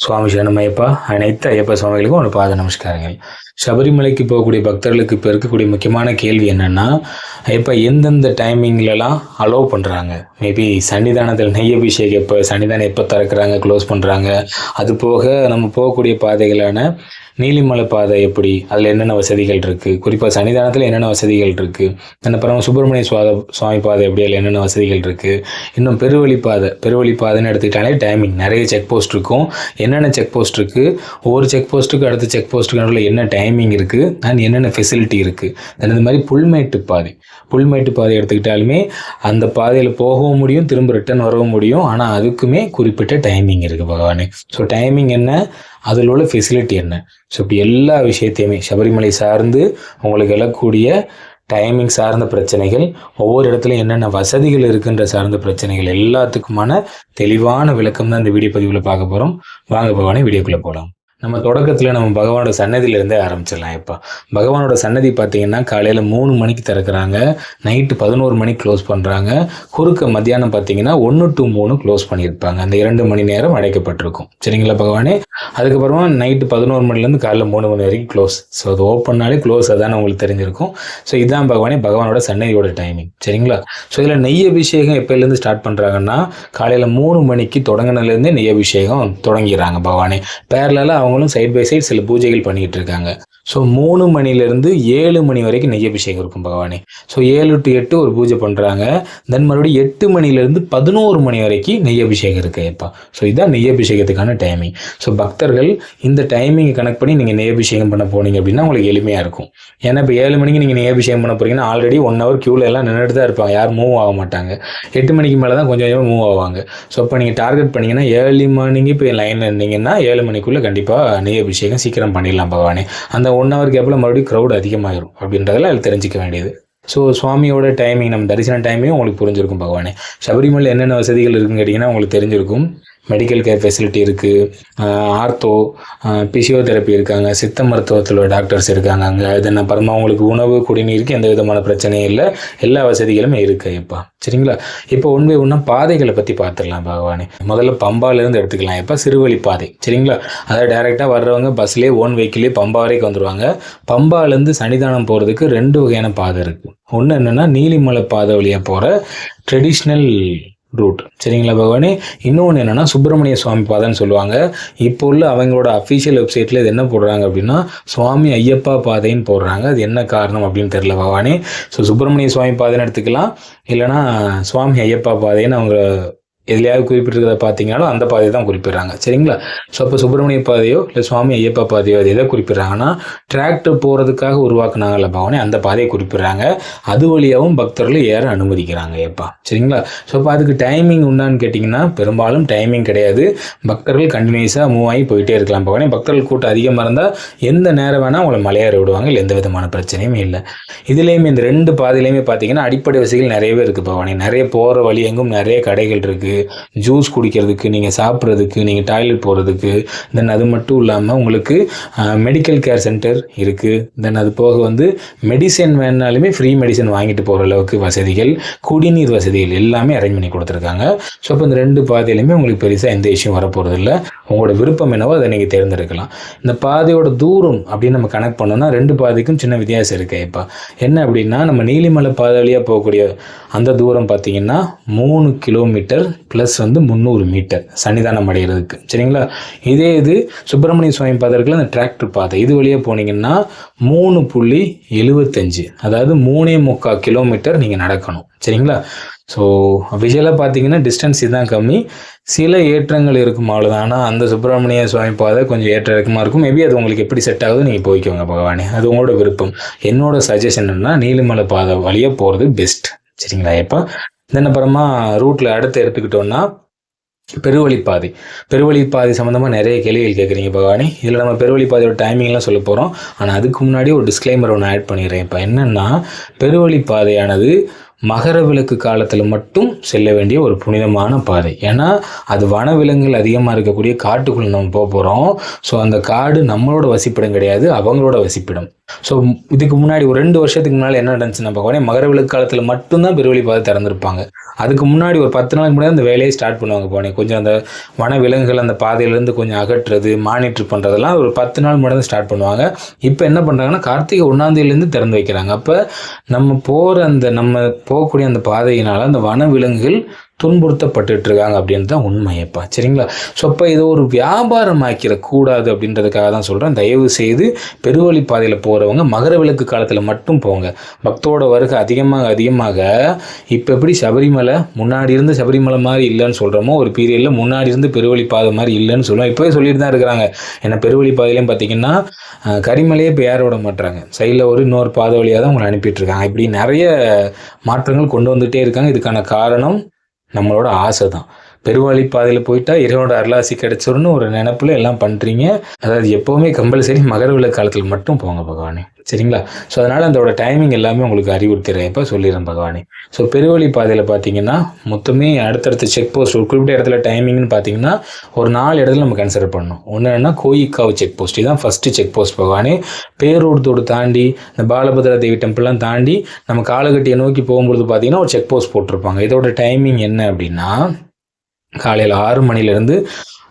சுவாமி சரணமையப்பா அனைத்து ஐயப்ப சுவாமிகளுக்கும் ஒரு பாத நமஸ்காரங்கள். சபரிமலைக்கு போகக்கூடிய பக்தர்களுக்கு இப்போ இருக்கக்கூடிய முக்கியமான கேள்வி என்னென்னா இப்போ எந்தெந்த டைமிங்லலாம் அலோவ் பண்ணுறாங்க மேபி சன்னிதானத்தில் நெய் அபிஷேகம் எப்போ சன்னிதானம் எப்போ திறக்கிறாங்க க்ளோஸ் பண்ணுறாங்க அது போக நம்ம போகக்கூடிய பாதைகளான நீலிமலை பாதை எப்படி? அதில் என்னென்ன வசதிகள் இருக்குது குறிப்பாக சன்னிதானத்தில் என்னென்ன வசதிகள் இருக்குது அப்புறம் சுப்பிரமணிய சுவாத சுவாமி பாதை எப்படி? அதில் என்னென்ன வசதிகள் இருக்குது இன்னும் பெருவழி பாதை பெருவழி பாதைன்னு எடுத்துக்கிட்டாலே டைமிங் நிறைய செக் போஸ்ட் இருக்கும். என்னென்ன செக் போஸ்ட் இருக்குது ஒவ்வொரு செக் போஸ்ட்டுக்கு அடுத்த செக் போஸ்ட்டுக்கு நடுவில் என்ன டைமிங் இருக்குது அண்ட் என்னென்ன ஃபெசிலிட்டி இருக்குது தென் இந்த மாதிரி புல்மேட்டு பாதை. புல்மேட்டு பாதை எடுத்துக்கிட்டாலுமே அந்த பாதையில் போகவும் முடியும் திரும்ப ரிட்டர்ன் வரவும் முடியும். ஆனால் அதுக்குமே குறிப்பிட்ட டைமிங் இருக்குது பகவானே. ஸோ டைமிங் என்ன? அதில் உள்ள ஃபெசிலிட்டி என்ன? ஸோ இப்படி எல்லா விஷயத்தையுமே சபரிமலை சார்ந்து உங்களுக்கு எழக்கூடிய டைமிங் சார்ந்த பிரச்சனைகள் ஒவ்வொரு இடத்துல என்னென்ன வசதிகள் இருக்குன்ற சார்ந்த பிரச்சனைகள் எல்லாத்துக்குமான தெளிவான விளக்கம் தான் இந்த வீடியோ பதிவில் பார்க்க போகிறோம் வாங்க பகவானே வீடியோக்குள்ளே போகலாம் நம்ம தொடக்கத்தில் நம்ம பகவானோட சன்னதியிலேருந்தே ஆரம்பிச்சிடலாம். இப்போ பகவானோட சன்னதி பார்த்தீங்கன்னா காலையில் மூணு மணிக்கு திறக்கிறாங்க நைட்டு பதினோரு மணிக்கு க்ளோஸ் பண்ணுறாங்க குறுக்க மத்தியானம் பார்த்தீங்கன்னா ஒன்று டு மூணு க்ளோஸ் பண்ணியிருப்பாங்க. அந்த இரண்டு மணி நேரம் அடைக்கப்பட்டிருக்கும். சரிங்களா பகவானே? அதுக்கப்புறமா நைட்டு பதினோரு மணிலேருந்து காலைல மூணு மணி வரைக்கும் க்ளோஸ் ஸோ அது ஓப்பன்னாலே க்ளோஸ் அதான் உங்களுக்கு தெரிஞ்சிருக்கும். ஸோ இதுதான் பகவானே பகவானோட சன்னதியோட டைமிங் சரிங்களா? ஸோ இதில் நெய் அபிஷேகம் எப்போலேருந்து ஸ்டார்ட் பண்ணுறாங்கன்னா காலையில் மூணு மணிக்கு தொடங்கினதுலேருந்தே நெய் அபிஷேகம் தொடங்கிடுறாங்க பகவானே. பேரலாக அவங்களும் சைட் பை சைட் சில பூஜைகள் பண்ணிகிட்டு இருக்காங்க. ஸோ மூணு மணிலேருந்து ஏழு மணி வரைக்கும் நெய் அபிஷேகம் இருக்கும் பகவானே. ஸோ ஏழு டு எட்டு ஒரு பூஜை பண்ணுறாங்க தென் மறுபடியும் எட்டு மணிலேருந்து பதினோரு மணி வரைக்கும் நெய் அபிஷேகம் இருக்கு எப்பா ஸோ இதுதான் நெய் அபிஷேகத்துக்கான டைமிங் ஸோ பக்தர்கள் இந்த டைமிங்கை கனெக்ட் பண்ணி நீங்கள் நெய் அபிஷேகம் பண்ண போனீங்க அப்படின்னா உங்களுக்கு எளிமையாக இருக்கும். ஏன்னா இப்போ ஏழு மணிக்கு நீங்கள் நெய் அபிஷேகம் பண்ண போகிறீங்கன்னா ஆல்ரெடி ஒன் ஹவர் க்யூவில் எல்லாம் நின்றுட்டு தான் இருப்பாங்க. யாரும் மூவ் ஆக மாட்டாங்க. எட்டு மணிக்கு மேலே தான் கொஞ்சம் கொஞ்சமாக மூவ் ஆவாங்க. ஸோ இப்போ நீங்கள் டார்கெட் பண்ணீங்கன்னா ஏர்லி மணிக்கு இப்போ லைனில் இருந்தீங்கன்னா ஏழு மணிக்குள்ளே கண்டிப்பாக நெய் அபிஷேகம் சீக்கிரம் பண்ணிடலாம் பகவானே. அந்த ஒன் ஹவர் கேப்பில் மறுபடியும் க்ரௌட் அதிகமாகிடும் அப்படின்றதெல்லாம் அதில் தெரிஞ்சிக்க வேண்டியது. ஸோ சுவாமியோட டைமிங் நம்ம தரிசன டைமையும் உங்களுக்கு புரிஞ்சிருக்கும் பகவானே. சபரிமலை என்னென்ன வசதிகள் இருக்குன்னு கேட்டிங்கன்னா உங்களுக்கு தெரிஞ்சிருக்கும். மெடிக்கல் கேர் ஃபெசிலிட்டி இருக்குது ஆர்த்தோ பிசியோதெரப்பி இருக்காங்க சித்த மருத்துவத்தில் டாக்டர்ஸ் இருக்காங்க அங்கே தென் அப்புறமா உங்களுக்கு உணவு குடிநீருக்கு எந்த விதமான பிரச்சனையும் இல்லை. எல்லா வசதிகளுமே இருக்குது இப்போ. சரிங்களா? இப்போ ஒன் பை ஒன்றா பாதைகளை பற்றி பார்த்துடலாம் பகவானே. முதல்ல பம்பாலேருந்து எடுத்துக்கலாம். இப்போ சிறுவழி பாதை. சரிங்களா? அதாவது டைரெக்டாக வர்றவங்க பஸ்லேயே ஓன் வெஹிக்கிளே பம்பா வரைக்கும் வந்துடுவாங்க பம்பாலேருந்து சன்னிதானம் போகிறதுக்கு ரெண்டு வகையான பாதை இருக்குது ஒன்று என்னென்னா நீலிமலை பாதை வழியாக போகிற ட்ரெடிஷ்னல் ரூட் சரிங்களா பகவானே? இன்னொன்று என்னென்னா சுப்பிரமணிய சுவாமி பாதைன்னு சொல்லுவாங்க. இப்போ உள்ள அவங்களோட அஃபிஷியல் வெப்சைட்டில் இது என்ன போடுறாங்க அப்படின்னா சுவாமி ஐயப்பா பாதைன்னு போடுறாங்க. அது என்ன காரணம் அப்படின்னு தெரில பகவானே. ஸோ சுப்பிரமணிய சுவாமி பாதைன்னு எடுத்துக்கலாம். இல்லைனா சுவாமி ஐயப்பா பாதைன்னு அவங்க எதுலையாவது குறிப்பிட்டிருக்கிறத பார்த்தீங்கன்னாலும் அந்த பாதையை தான் குறிப்பிடுறாங்க. சரிங்களா? ஸோ அப்போ சுப்பிரமணிய பாதையோ இல்லை சுவாமி ஐயப்பா பாதையோ அது எதை குறிப்பிட்றாங்கன்னா டிராக்டர் போகிறதுக்காக உருவாக்குனாங்கல்ல பவனே அந்த பாதையை குறிப்பிடுறாங்க. அது வழியாகவும் பக்தர்களை ஏற அனுமதிக்கிறாங்க ஏப்பா சரிங்களா? ஸோ அப்போ அதுக்கு டைமிங் உண்டான்னு கேட்டிங்கன்னா பெரும்பாலும் டைமிங் கிடையாது. பக்தர்கள் கண்டினியூஸாக மூவ் ஆகி போயிட்டே இருக்கலாம் பவனே பக்தர்கள் கூட்டம் அதிகமாக இருந்தால் எந்த நேரம் வேணால் அவங்களை மலையேற விடுவாங்க இல்லை எந்த விதமான பிரச்சனையுமே இல்லை. இதுலேயுமே இந்த ரெண்டு பாதையிலையுமே பார்த்தீங்கன்னா அடிப்படை வசதிகள் நிறையவே இருக்குது பவானி நிறைய போகிற வழி எங்கும் நிறைய கடைகள் இருக்குது ஜூஸ் குடிக்கிறதுக்கு நீங்கள் சாப்பிட்றதுக்கு நீங்கள் டாய்லெட் போகிறதுக்கு தென் அது மட்டும் இல்லாமல் உங்களுக்கு மெடிக்கல் கேர் சென்டர் இருக்குது தென் அது போக வந்து மெடிசன் வேணாலுமே ஃப்ரீ மெடிசன் வாங்கிட்டு போகிற அளவுக்கு வசதிகள் குடிநீர் வசதிகள் எல்லாமே அரேஞ்ச் பண்ணி கொடுத்துருக்காங்க. ஸோ அப்போ இந்த ரெண்டு பாதையிலையுமே உங்களுக்கு பெருசாக எந்த இஷ்யூ வரப்போகிறது இல்லை உங்களோட விருப்பம் என்னவோ அதை நீங்கள் தேர்ந்தெடுக்கலாம். இந்த பாதையோட தூரம் அப்படின்னு நம்ம கனெக்ட் பண்ணோம்னா ரெண்டு பாதைக்கும் சின்ன வித்தியாசம் இருக்குது இப்போ. என்ன அப்படின்னா நம்ம நீலிமலை பாதை வழியாக போகக்கூடிய அந்த தூரம் பார்த்தீங்கன்னா மூணு கிலோமீட்டர் ப்ளஸ் வந்து முந்நூறு மீட்டர் சன்னிதானம் அடைகிறதுக்கு சரிங்களா? இதே இது சுப்பிரமணிய சுவாமி பாதை அந்த டிராக்டர் பாதை. இது வழியாக போனீங்கன்னா மூணு புள்ளி எழுபத்தஞ்சு அதாவது மூணே முக்கால் கிலோமீட்டர் நீங்கள் நடக்கணும். சரிங்களா? ஸோ விஷுவலாக பார்த்தீங்கன்னா டிஸ்டன்ஸ் இதுதான் கம்மி. சில ஏற்றங்கள் இருக்கும் அவ்வளோதான் ஆனால் அந்த சுப்பிரமணிய சுவாமி பாதை கொஞ்சம் ஏற்ற இறக்கமாக இருக்கும். மேபி அது உங்களுக்கு எப்படி செட் ஆகுது நீங்கள் போய்க்கோங்க பகவானே. அது உங்களோட விருப்பம். என்னோட சஜஷன் என்னன்னா நீலிமலை பாதை வழியாக போகிறது பெஸ்ட் சரிங்களா இப்போ தென் அப்புறமா ரூட்டில் அடுத்து எடுத்துக்கிட்டோம்னா பெருவழிப்பாதை பெருவழிப்பாதை சம்மந்தமாக நிறைய கேள்விகள் கேட்குறீங்க பகவானி. இதில் நம்ம பெருவழிப்பாதையோட டைமிங்லாம் சொல்ல போகிறோம் ஆனால் அதுக்கு முன்னாடி ஒரு டிஸ்க்ளைமர் ஒன்று ஆட் பண்ணிடுறேன். இப்போ என்னென்னா பெருவழிப்பாதையானது மகர விளக்கு காலத்தில் மட்டும் செல்ல வேண்டிய ஒரு புனிதமான பாதை. ஏன்னா அது வனவிலங்குகள் அதிகமாக இருக்கக்கூடிய காட்டுக்குள்ளே நம்ம போக போகிறோம் ஸோ அந்த காடு நம்மளோட வசிப்பிடம் கிடையாது அவங்களோட வசிப்பிடம். ஸோ இதுக்கு முன்னாடி ஒரு ரெண்டு வருஷத்துக்கு முன்னாடி என்ன நடந்துச்சுன்னா பார்க்கணும் மகர விளக்கு காலத்தில் மட்டும்தான் பெருவழி பாதை திறந்திருப்பாங்க. அதுக்கு முன்னாடி ஒரு பத்து நாளுக்கு முன்னாடி அந்த வேலையை ஸ்டார்ட் பண்ணுவாங்க போனே கொஞ்சம் அந்த வன விலங்குகள் அந்த பாதையிலேருந்து கொஞ்சம் அகற்றுறது மானிட்டர் பண்ணுறதெல்லாம் ஒரு பத்து நாள் முன்னாடி ஸ்டார்ட் பண்ணுவாங்க. இப்போ என்ன பண்ணுறாங்கன்னா கார்த்திகை ஒன்றாந்தேதியிலேருந்து திறந்து வைக்கிறாங்க. அப்போ நம்ம போகிற அந்த நம்ம போகக்கூடிய அந்த பாதையினால் அந்த வன விலங்குகள் துன்புறுத்தப்பட்டுட்டு இருக்காங்க அப்படின்னு தான் உண்மையப்பா. சரிங்களா? ஸோ அப்போ இதை ஒரு வியாபாரம் ஆக்கிடக்கூடாது அப்படின்றதுக்காக தான் சொல்கிறேன் தயவு செய்து பெருவழி பாதையில் போகிறவங்க மகர விளக்கு காலத்தில் மட்டும் போங்க. பக்தோட வருகை அதிகமாக அதிகமாக இப்போ எப்படி சபரிமலை முன்னாடி இருந்து சபரிமலை மாதிரி இல்லைன்னு சொல்கிறோமோ ஒரு பீரியடில் முன்னாடி இருந்து பெருவழி பாதை மாதிரி இல்லைன்னு சொல்லுவோம் இப்போவே சொல்லிட்டு தான் இருக்கிறாங்க. ஏன்னா பெருவழி பாதையிலையும் பார்த்தீங்கன்னா கரிமலையே இப்போ யார விட மாட்டுறாங்க? சைடில் ஒரு இன்னொரு பாதை வழியாக தான் உங்களை அனுப்பிட்டு இருக்காங்க. இப்படி நிறைய மாற்றங்கள் கொண்டு வந்துகிட்டே இருக்காங்க. இதுக்கான காரணம் நம்மளோட ஆசை தான் பெருவழி பாதையில் போயிட்டா இறைவனோட அருளாசி கிடைச்சிருன்னு ஒரு நினப்பில் எல்லாம் பண்ணுறீங்க அதாவது எப்போவுமே கம்பல்சரி மகர விளக்கு காலத்தில் மட்டும் போங்க பகவானே. சரிங்களா? ஸோ அதனால் அதோட டைமிங் எல்லாமே உங்களுக்கு அறிவுறுத்துறேன் இப்போ சொல்லிடுறேன் பகவானே. ஸோ பெருவழி பாதையில் பார்த்தீங்கன்னா மொத்தமே அடுத்தடுத்த செக் போஸ்ட் ஒரு குறிப்பிட்ட இடத்துல டைமிங்னு பார்த்தீங்கன்னா ஒரு நாலு இடத்துல நம்ம கன்சிடர் பண்ணணும். ஒன்று என்னன்னா கோயிக்காவு செக் போஸ்ட் இதுதான் ஃபஸ்ட்டு செக் போஸ்ட் பகவானே. பேரூர்தோடு தாண்டி இந்த பாலபத்ரா தேவி டெம்பிள்லாம் தாண்டி நம்ம காலகட்டியை நோக்கி போகும்பொழுது பார்த்தீங்கன்னா ஒரு செக் போஸ்ட் போட்டிருப்பாங்க. இதோட டைமிங் என்ன அப்படின்னா காலையில் ஆறு மணிலேருந்து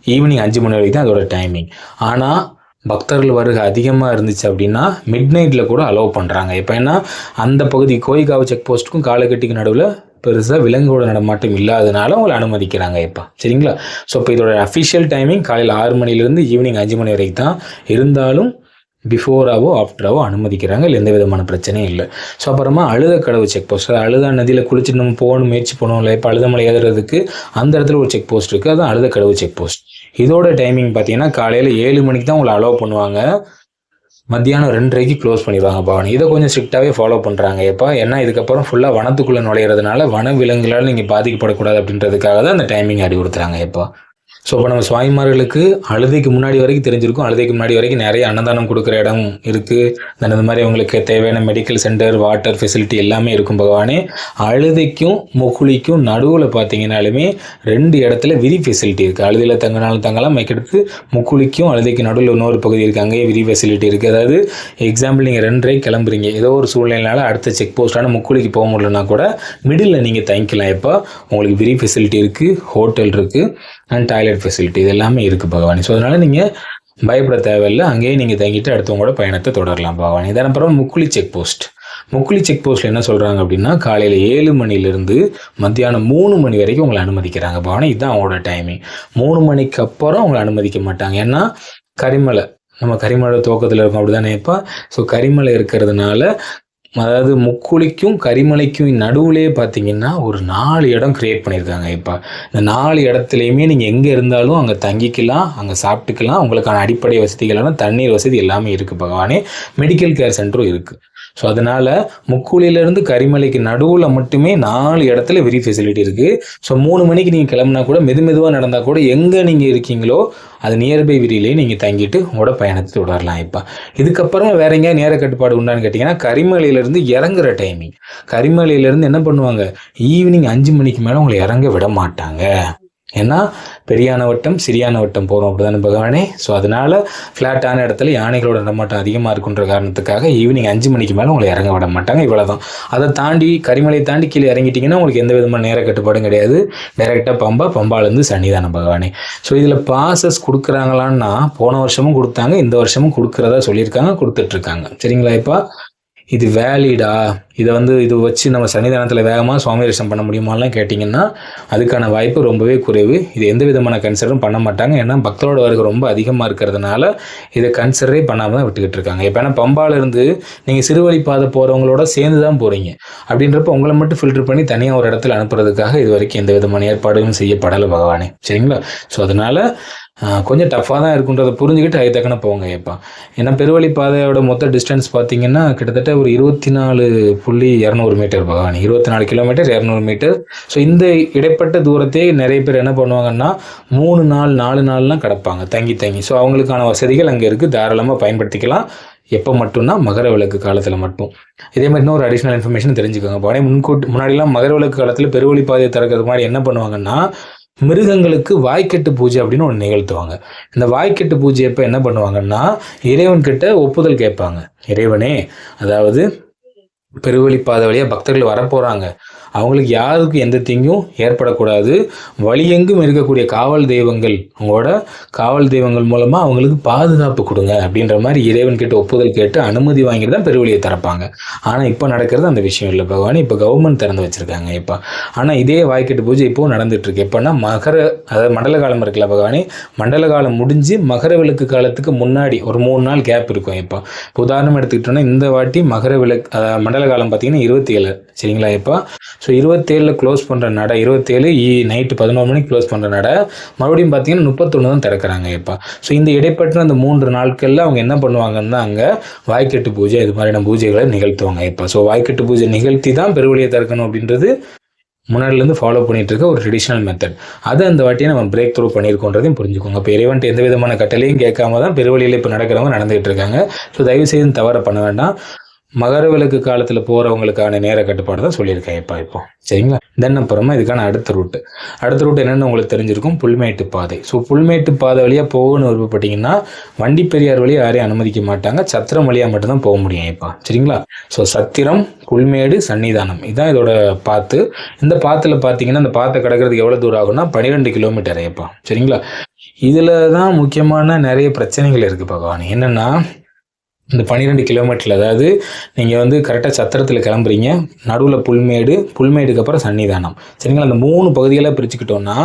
ஈவினிங் அஞ்சு மணி வரைக்கும் தான் அதோட டைமிங் ஆனால் பக்தர்கள் வருகை அதிகமாக இருந்துச்சு அப்படின்னா மிட் நைட்டில் கூட அலோவ் பண்ணுறாங்க இப்போ ஏன்னா அந்த பகுதி கோயிக்காவு செக் போஸ்ட்டுக்கும் காலக்கட்டிக்கு நடுவில் பெருசாக விலங்குகளோட நடமாட்டம் இல்லாதனால அவங்களை அனுமதிக்கிறாங்க இப்போ. சரிங்களா? ஸோ இப்போ இதோட அஃபிஷியல் டைமிங் காலையில் ஆறு மணிலேருந்து ஈவினிங் அஞ்சு மணி வரைக்கும் தான் இருந்தாலும் பிஃபோராவோ ஆஃப்டராவோ அனுமதிக்கிறாங்க. இல்லை எந்த விதமான பிரச்சனையும் இல்லை. ஸோ அப்புறமா அழுத கடவு செக் போஸ்ட் அழுதா நதியில் குளிச்சுட்டு நம்ம போகணும் முயற்சி பண்ணுவோம்ல இப்போ அழுதமலை ஏறுறதுக்கு அந்த இடத்துல ஒரு செக் போஸ்ட் இருக்குது அதுதான் அழுத கடவு செக் போஸ்ட் இதோட டைமிங் பார்த்தீங்கன்னா காலையில் ஏழு மணிக்கு தான் உங்களை அலோவ் பண்ணுவாங்க. மத்தியானம் ரெண்டரைக்கு க்ளோஸ் பண்ணிடுவாங்க பவன். இதை கொஞ்சம் ஸ்ட்ரிக்டாகவே ஃபாலோ பண்ணுறாங்க எப்போ ஏன்னா இதுக்கப்புறம் ஃபுல்லாக வனத்துக்குள்ளே நுழையிறதுனால வன விலங்குகளால் நீங்கள் பாதிக்கப்படக்கூடாது அப்படின்றதுக்காக தான் அந்த டைமிங் அறிவுறுத்துறாங்க எப்போ ஸோ இப்போ நம்ம சுவாமிமார்களுக்கு அழுதைக்கு முன்னாடி வரைக்கும் தெரிஞ்சிருக்கும். அழுதைக்கு முன்னாடி வரைக்கும் நிறைய அன்னதானம் கொடுக்குற இடம் இருக்குது இந்த மாதிரி அவங்களுக்கு தேவையான மெடிக்கல் சென்டர் வாட்டர் ஃபெசிலிட்டி எல்லாமே இருக்கும் பகவானே. அழுதைக்கும் முக்குளிக்கும் நடுவில் பார்த்தீங்கன்னாலுமே ரெண்டு இடத்துல விரி ஃபெசிலிட்டி இருக்குது அழுதையில் தங்கினாலும் தங்கலாம் மைக்கெடுத்து முக்குளிக்கும் அழுதைக்கு நடுவில் இன்னொரு பகுதி இருக்குது அங்கேயே விரி ஃபெசிலிட்டி இருக்குது அதாவது எக்ஸாம்பிள் நீங்கள் ரெண்டரை கிளம்புறீங்க. ஏதோ ஒரு சூழ்நிலைனால அடுத்த செக் போஸ்ட்டான முக்குளிக்கு போக முடியலன்னா கூட மிடில் நீங்கள் தங்கிக்கலாம். இப்போ உங்களுக்கு விரி ஃபெசிலிட்டி இருக்குது ஹோட்டல் இருக்குது அண்ட் டாய்லெட் ஃபெசிலிட்டி இது எல்லாமே இருக்குது பகவானி. ஸோ அதனால் நீங்கள் பயப்பட தேவையில்லை. அங்கேயே நீங்கள் தங்கிட்டு அடுத்தவங்களோட பயணத்தை தொடரலாம் பகவானி. இதன் அப்புறம் Mukkuli check post Mukkuli check போஸ்ட்டில் என்ன சொல்கிறாங்க அப்படின்னா காலையில் ஏழு மணிலேருந்து மத்தியானம் மூணு மணி வரைக்கும் உங்களை அனுமதிக்கிறாங்க பகவானி. இதுதான் அவங்களோட டைமிங் மூணு மணிக்கு அப்புறம் உங்களை அனுமதிக்க மாட்டாங்க. ஏன்னா கரிமலை. நம்ம கரிமலை தோக்கத்தில் இருக்கோம் அப்படி தானே இப்போ ஸோ கரிமலை இருக்கிறதுனால அதாவது முக்குளிக்கும் கரிமலைக்கும் நடுவுலேயே பார்த்தீங்கன்னா ஒரு நாலு இடம் க்ரியேட் பண்ணியிருக்காங்க. இப்போ இந்த நாலு இடத்துலையுமே நீங்கள் எங்கே இருந்தாலும் அங்கே தங்கிக்கலாம் அங்கே சாப்பிட்டுக்கலாம் உங்களுக்கான அடிப்படை வசதிகளான தண்ணீர் வசதி எல்லாமே இருக்குது பகவானே மெடிக்கல் கேர் சென்டரும் இருக்குது ஸோ அதனால் முக்கூலியிலேருந்து கரிமலைக்கு நடுவில் மட்டுமே நாலு இடத்துல விரி ஃபெசிலிட்டி இருக்குது ஸோ மூணு மணிக்கு நீங்கள் கிளம்புனா கூட மெது மெதுவாக நடந்தால் கூட எங்கே நீங்கள் இருக்கீங்களோ அது நியர்பை விரியிலே நீங்கள் தங்கிட்டு உங்களோட பயணத்தை தொடரலாம் இப்போ. இதுக்கப்புறம் வேற எங்கேயா நேர கட்டுப்பாடு உண்டான்னு கேட்டிங்கன்னா கரிமலையிலேருந்து இறங்குற டைமிங் கரிமலையிலேருந்து என்ன பண்ணுவாங்க? ஈவினிங் அஞ்சு மணிக்கு மேலே உங்களை இறங்க விட மாட்டாங்க. ஏன்னா பெரியான வட்டம் சிறியான வட்டம் போகிறோம் அப்படிதானே பகவானே? ஸோ அதனால ஃப்ளாட்டான இடத்துல யானைகளோட நடமாட்டம் அதிகமாக இருக்குன்ற காரணத்துக்காக ஈவினிங் அஞ்சு மணிக்கு மேலே உங்களை இறங்க விட மாட்டாங்க இவ்வளோதான் அதை தாண்டி கரிமலை தாண்டி கீழே இறங்கிட்டிங்கன்னா உங்களுக்கு எந்த விதமான நேர கட்டுப்பாடும் கிடையாது. டைரெக்டாக பம்பா பம்பாலேருந்து சன்னிதானம் பகவானே. ஸோ இதில் பாசஸ் கொடுக்குறாங்களான்னா போன வருஷமும் கொடுத்தாங்க இந்த வருஷமும் கொடுக்குறதா சொல்லியிருக்காங்க கொடுத்துட்ருக்காங்க சரிங்களா இப்போ? இது வேலிடா இதை வந்து இது வச்சு நம்ம சன்னிதானத்தில் வேகமாக சுவாமி தரிசனம் பண்ண முடியுமாலாம் கேட்டிங்கன்னா அதுக்கான வாய்ப்பு ரொம்பவே குறைவு. இது எந்த விதமான கன்சிடரும் பண்ண மாட்டாங்க. ஏன்னா பக்தரோட வருகை ரொம்ப அதிகமாக இருக்கிறதுனால இதை கன்சிடரே பண்ணாமல் தான் விட்டுக்கிட்டு இருக்காங்க. இப்போ ஏன்னா பம்பாலேருந்து நீங்கள் சிறுவழி பாதை போகிறவங்களோட சேர்ந்து தான் போகிறீங்க அப்படின்றப்ப உங்களை மட்டும் ஃபில்டர் பண்ணி தனியாக ஒரு இடத்துல அனுப்புறதுக்காக இது வரைக்கும் எந்த விதமான ஏற்பாடுகளும் செய்யப்படலை பகவானே. சரிங்களா? ஸோ அதனால் கொஞ்சம் டஃப்பாக தான் இருக்குன்றதை புரிஞ்சுக்கிட்டு அது தக்கன போங்க ஏப்பா ஏன்னா பெருவழி பாதையோட மொத்த டிஸ்டன்ஸ் பார்த்தீங்கன்னா கிட்டத்தட்ட ஒரு இருபத்தி நாலு புள்ளி இரநூறு மீட்டர் பகவானி. இருபத்தி நாலு கிலோமீட்டர் இரநூறு மீட்டர் ஸோ இந்த இடைப்பட்ட தூரத்தை நிறைய பேர் என்ன பண்ணுவாங்கன்னா மூணு நாள் நாலு நாள்லாம் கிடப்பாங்க. தங்கி தங்கி. ஸோ அவங்களுக்கான வசதிகள் அங்கே இருக்குது தாராளமாக பயன்படுத்திக்கலாம். எப்போ மட்டும்னா மகர விளக்கு காலத்தில் மட்டும். இதே மாதிரி இன்னொரு அடிஷ்னல் இன்ஃபர்மேஷன் தெரிஞ்சுக்கோங்க. பாடே முன்கூட்டி முன்னாடிலாம் மகர விளக்கு காலத்தில் பெருவழி பாதையை திறக்கிறது மாதிரி என்ன பண்ணுவாங்கன்னா மிருகங்களுக்கு வாய்க்கெட்டு பூஜை அப்படின்னு ஒன்று நிகழ்த்துவாங்க. இந்த வாய்க்கெட்டு பூஜை எப்போ என்ன பண்ணுவாங்கன்னா இறைவன்கிட்ட ஒப்புதல் கேட்பாங்க. இறைவனே அதாவது பெருவழிப்பாதை வழியாக பக்தர்கள் வரப்போகிறாங்க அவங்களுக்கு யாருக்கும் எந்த தீங்கும் ஏற்படக்கூடாது. வழியெங்கும் இருக்கக்கூடிய காவல் தெய்வங்கள் உங்களோட காவல் தெய்வங்கள் மூலமாக அவங்களுக்கு பாதுகாப்பு கொடுங்க அப்படின்ற மாதிரி இறைவன் கிட்ட ஒப்புதல் கேட்டு அனுமதி வாங்கிட்டு தான் பெருவழியை திறப்பாங்க. ஆனால் இப்போ நடக்கிறது அந்த விஷயம் இல்லை பகவான். இப்போ கவர்மெண்ட் திறந்து வச்சுருக்காங்க இப்போ. ஆனால் இதே வாய்க்கெட்டு பூஜை இப்போவும் நடந்துட்டுருக்கு. எப்போன்னா மகர அதாவது மண்டல காலம் இருக்குல்ல பகவானே. மண்டல காலம் முடிஞ்சு மகர விளக்கு காலத்துக்கு முன்னாடி ஒரு மூணு நாள் கேப் இருக்கும் இப்போ. உதாரணம் எடுத்துக்கிட்டோன்னா இந்த வாட்டி மகர விளக்கு மண்டல கடல் காலம் பார்த்தீங்கன்னா இருபத்தேழு சரிங்களா இப்போ? ஸோ இருபத்தேழில் க்ளோஸ் பண்ணுற நடை இருபத்தேழு இ நைட்டு பதினோரு மணிக்கு க்ளோஸ் பண்ணுற நடை மறுபடியும் பார்த்தீங்கன்னா முப்பத்தொன்று தான் திறக்கிறாங்க இப்போ. ஸோ இந்த இடைப்பட்ட அந்த மூன்று நாட்களில் அவங்க என்ன பண்ணுவாங்கன்னா அங்கே வாய்க்கெட்டு பூஜை இது மாதிரியான பூஜைகளை நிகழ்த்துவாங்க இப்போ. ஸோ வாய்க்கெட்டு பூஜை நிகழ்த்தி தான் பெருவழியை திறக்கணும் அப்படின்றது முன்னாடிலேருந்து ஃபாலோ பண்ணிட்டு இருக்க ஒரு ட்ரெடிஷ்னல் மெத்தட் அதை அந்த வாட்டியை நம்ம பிரேக் த்ரூ பண்ணியிருக்கோன்றதையும் புரிஞ்சுக்கோங்க. இப்போ இறைவன்ட்டு எந்த விதமான கட்டளையும் கேட்காம தான் பெருவழியில் இப்போ நடக்கிறவங்க நடந்துகிட்டு இருக்காங்க. ஸோ தயவு செய்து தவற பண்ண வேண்டாம். மகர விளக்கு காலத்தில் போகிறவங்களுக்கான நேர கட்டுப்பாடு தான் சொல்லியிருக்கேன். இப்போ இப்போ. சரிங்களா? தென் அப்புறமா இதுக்கான அடுத்த ரூட்டு அடுத்த ரூட் என்னென்னு உங்களுக்கு தெரிஞ்சிருக்கும். புல்மேட்டு பாதை. ஸோ புல்மேட்டு பாதை வழியாக போகணும்னு விருப்பப்பட்டீங்கன்னா வண்டி பெரியார் வழியாக யாரையும் அனுமதிக்க மாட்டாங்க. சத்திரம் வழியாக மட்டும்தான் போக முடியும் இப்போ சரிங்களா? ஸோ சத்திரம் புல்மேடு சன்னிதானம். இதுதான் இதோட பாத்து இந்த பாத்தில் பார்த்தீங்கன்னா அந்த பாத்தை கிடக்கிறதுக்கு எவ்வளோ தூரம் ஆகும்னா பன்னிரெண்டு கிலோமீட்டர் இப்போ சரிங்களா? இதில் தான் முக்கியமான நிறைய பிரச்சனைகள் இருக்குது பகவான். என்னென்னா இந்த பன்னிரெண்டு கிலோமீட்டரில் அதாவது நீங்கள் வந்து கரெக்டாக சத்திரத்தில் கிளம்புறீங்க. நடுவில் புல்மேடு புல்மேடுக்கு அப்புறம் சன்னிதானம். சரிங்களா? அந்த மூணு பகுதிகளாக பிரிச்சுக்கிட்டோன்னா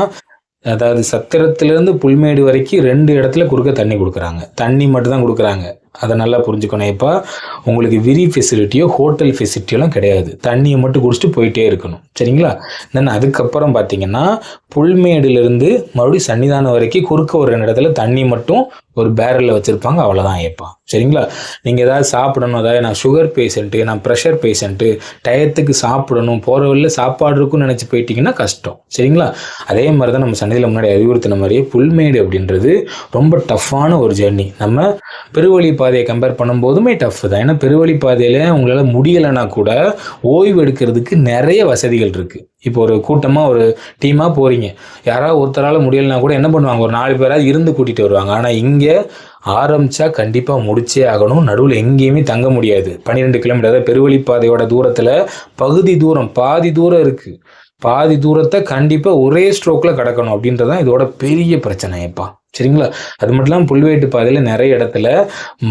அதாவது சத்திரத்திலேருந்து புல்மேடு வரைக்கும் ரெண்டு இடத்துல குறுக்க தண்ணி கொடுக்குறாங்க. தண்ணி மட்டும் தான் கொடுக்குறாங்க. அதை நல்லா புரிஞ்சுக்கணும். இப்போ உங்களுக்கு விரி ஃபெசிலிட்டியோ ஹோட்டல் ஃபெசிலிட்டியோலாம் கிடையாது. தண்ணியை மட்டும் குடிச்சிட்டு போயிட்டே இருக்கணும். சரிங்களா? தென் அதுக்கப்புறம் பார்த்தீங்கன்னா புல்மேடுலேருந்து மறுபடியும் சன்னிதானம் வரைக்கும் குறுக்க ஒரு ரெண்டு இடத்துல தண்ணி மட்டும் ஒரு பேரலில் வச்சுருப்பாங்க அவ்வளோதான் ஏற்பான் சரிங்களா? நீங்கள் ஏதாவது சாப்பிடணும் அதாவது நான் சுகர் பேஷண்ட்டு நான் ப்ரெஷர் பேஷண்ட்டு டயத்துக்கு சாப்பிடணும் போகிற வழியில் சாப்பாடு இருக்குன்னு நினச்சி போயிட்டீங்கன்னா கஷ்டம். சரிங்களா? அதே மாதிரி தான் நம்ம சந்தையில் முன்னாடி அறிவுறுத்தின மாதிரியே புல்மேடு அப்படின்றது ரொம்ப டஃப்பான ஒரு ஜேர்னி நம்ம பெருவழி பாதையை கம்பேர் பண்ணும்போதுமே டஃப் தான். ஏன்னா பெருவழி பாதையில் உங்களால் முடியலைன்னா கூட ஓய்வு எடுக்கிறதுக்கு நிறைய வசதிகள் இருக்குது இப்போ ஒரு கூட்டமாக ஒரு டீமாக போகிறீங்க யாராவது ஒருத்தரால் முடியலைனா கூட என்ன பண்ணுவாங்க? ஒரு நாலு பேராவது இருந்து கூட்டிகிட்டு வருவாங்க. ஆனால் இங்கே ஆரம்பித்தா கண்டிப்பாக முடிச்சே ஆகணும். நடுவில் எங்கேயுமே தங்க முடியாது. பன்னிரெண்டு கிலோமீட்டர் அதாவது பெருவழிப்பாதையோட தூரத்தில் பகுதி தூரம் பாதி தூரம் இருக்குது பாதி தூரத்தை கண்டிப்பாக ஒரே ஸ்ட்ரோக்கில் கடக்கணும் அப்படின்றதான் இதோட பெரிய பிரச்சனைப்பா சரிங்களா? அது மட்டும் இல்லாமல் புல்வெட்டு பாதையில் நிறைய இடத்துல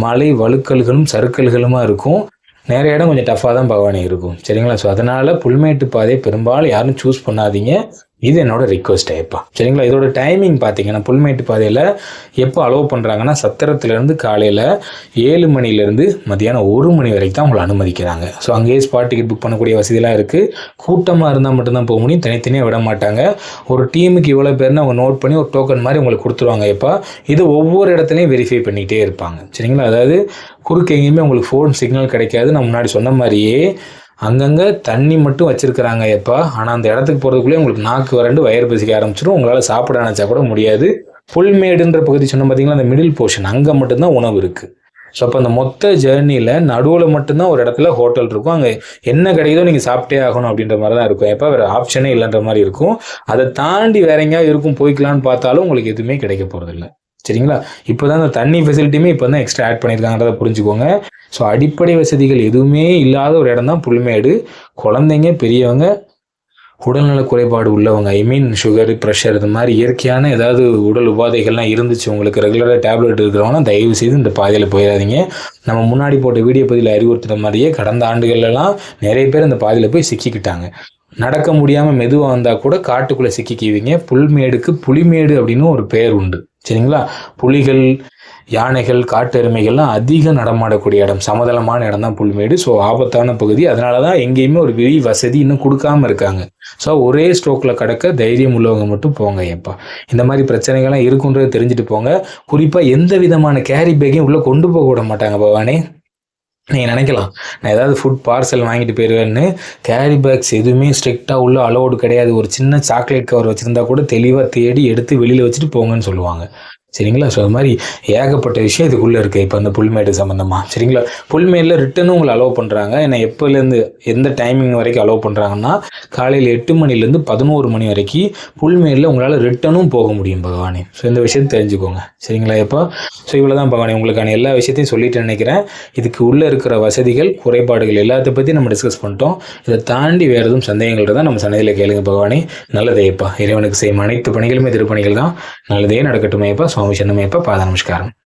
மலை வழுக்கல்களும் சறுக்கல்களுமா இருக்கும். நிறைய இடம் கொஞ்சம் டஃப்பாக தான் பகவானி இருக்கும். சரிங்களா? ஸோ அதனால் புல்மேட்டு பாதையை பெரும்பாலும் யாரும் சூஸ் பண்ணாதீங்க. இது என்னோட ரிக்வஸ்ட் எப்போ சரிங்களா? இதோட டைமிங் பார்த்தீங்கன்னா புல்மேட்டு பாதையில் எப்போ அலோவ் பண்ணுறாங்கன்னா சத்திரத்துலேருந்து காலையில் ஏழு மணிலேருந்து மத்தியானம் ஒரு மணி வரைக்கும் தான் உங்களை அனுமதிக்கிறாங்க. ஸோ அங்கேயே ஸ்பாட் டிக்கெட் புக் பண்ணக்கூடிய வசதியெலாம் இருக்குது கூட்டமாக இருந்தால் மட்டும்தான் போக முடியும். தனித்தனியாக விட மாட்டாங்க. ஒரு டீமுக்கு இவ்வளோ பேர்னு அவங்க நோட் பண்ணி ஒரு டோக்கன் மாதிரி உங்களுக்கு கொடுத்துருவாங்க எப்போ இது ஒவ்வொரு இடத்துலையும் வெரிஃபை பண்ணிகிட்டே இருப்பாங்க. சரிங்களா? அதாவது குறுக்கு எங்கேயுமே உங்களுக்கு ஃபோன் சிக்னல் கிடைக்காது. நான் முன்னாடி சொன்ன மாதிரியே அங்கங்கே தண்ணி மட்டும் வச்சுருக்கிறாங்க எப்போ. ஆனால் அந்த இடத்துக்கு போகிறதுக்குள்ளே உங்களுக்கு நாக்கு வறண்டு வயிறு பசிக்க ஆரம்பிச்சிடும் உங்களால் சாப்பிட நினச்சா கூட முடியாது. புல்மேடுன்ற பகுதி சொன்ன பார்த்தீங்கன்னா அந்த மிடில் போர்ஷன் அங்கே மட்டும்தான் உணவு இருக்குது ஸோ அப்போ அந்த மொத்த ஜேர்னியில் நடுவில் மட்டும்தான் ஒரு இடத்துல ஹோட்டல் இருக்கும். அங்கே என்ன கிடைக்குதோ நீங்கள் சாப்பிட்டே ஆகணும் அப்படின்ற மாதிரி தான் இருக்கும். எப்போ வேறு ஆப்ஷனே இல்லைன்ற மாதிரி இருக்கும். அதை தாண்டி வேற எங்கேயாவது இருக்கும் போய்க்கலான்னு பார்த்தாலும் உங்களுக்கு எதுவுமே கிடைக்க போகிறதில்ல சரிங்களா? இப்போ தான் அந்த தண்ணி ஃபெசிலிட்டியுமே இப்போ தான் எக்ஸ்ட்ரா ஆட் பண்ணியிருக்காங்கன்றதை புரிஞ்சுக்கோங்க. ஸோ அடிப்படை வசதிகள் எதுவுமே இல்லாத ஒரு இடம் தான் புல்மேடு. குழந்தைங்க பெரியவங்க உடல்நல குறைபாடு உள்ளவங்க ஐ மீன் சுகர் ப்ரெஷர் இது மாதிரி இயற்கையான ஏதாவது உடல் உபாதைகள்லாம் இருந்துச்சு உங்களுக்கு ரெகுலராக டேப்லெட் இருக்கிறவங்கன்னா தயவு செய்து இந்த பாதையில் போயிடாதீங்க. நம்ம முன்னாடி போட்ட வீடியோ பதிவில் அறிவுறுத்துற மாதிரியே கடந்த ஆண்டுகள்லாம் நிறைய பேர் இந்த பாதையில் போய் சிக்கிக்கிட்டாங்க. நடக்க முடியாமல் மெதுவாக வந்தால் கூட காட்டுக்குள்ளே சிக்கிக்குவீங்க. புல்மேடுக்கு புலிமேடு அப்படின்னு ஒரு பெயர் உண்டு. சரிங்களா? புலிகள் யானைகள் காட்டெருமைகள்லாம் அதிகம் நடமாடக்கூடிய இடம். சமதளமான இடம் தான் புல்மேடு. ஸோ ஆபத்தான பகுதி. அதனால தான் எங்கேயுமே ஒரு விரி வசதி இன்னும் கொடுக்காம இருக்காங்க. ஸோ ஒரே ஸ்ட்ரோக்கில் கடக்க தைரியம் உள்ளவங்க மட்டும் போங்க ஏப்பா இந்த மாதிரி பிரச்சனைகள்லாம் இருக்குன்றதை தெரிஞ்சுட்டு போங்க. குறிப்பாக எந்த விதமான கேரி பேக்கையும் உள்ளே கொண்டு போக விட மாட்டாங்க பவானே நீங்கள் நினைக்கலாம். நான் ஏதாவது ஃபுட் பார்சல் வாங்கிட்டு போயிடுவேன்னு கேரி பேக்ஸ் எதுவுமே ஸ்ட்ரிக்டாக உள்ள அலோடு கிடையாது. ஒரு சின்ன சாக்லேட் கவர் வச்சுருந்தா கூட தெளிவாக தேடி எடுத்து வெளியில் வச்சுட்டு போங்கன்னு சொல்லுவாங்க. சரிங்களா? ஸோ அது மாதிரி ஏகப்பட்ட விஷயம் இதுக்குள்ளே இருக்குது இப்போ அந்த புல்மேடு சம்மந்தமாக சரிங்களா? புல்மேடில் ரிட்டனும் உங்களை அலோவ் பண்ணுறாங்க ஏன்னா எப்போலேருந்து எந்த டைமிங் வரைக்கும் அலோவ் பண்ணுறாங்கன்னா காலையில் எட்டு மணிலேருந்து பதினோரு மணி வரைக்கும் புல்மேடில் உங்களால் ரிட்டனும் போக முடியும் பகவானே. ஸோ இந்த விஷயத்தை தெரிஞ்சுக்கோங்க. சரிங்களா இப்போ ஸோ இவ்வளோ தான் பகவானே. உங்களுக்கான எல்லா விஷயத்தையும் சொல்லிட்டு நினைக்கிறேன். இதுக்கு உள்ளே இருக்கிற வசதிகள் குறைபாடுகள் எல்லாத்த பற்றி நம்ம டிஸ்கஸ் பண்ணிட்டோம். இதை தாண்டி வேறு எதுவும் சந்தேகங்கள் இருந்தால் நம்ம சன்னதியில் கேளுங்க பகவானே. நல்லதேப்பா இறைவனுக்கு செய்யும் அனைத்து பணிகளுமே திருப்பணிகள் தான். நல்லதே நடக்கட்டுமேப்பா சுவாமி சன்னமேப்பா பாத நமஸ்காரம்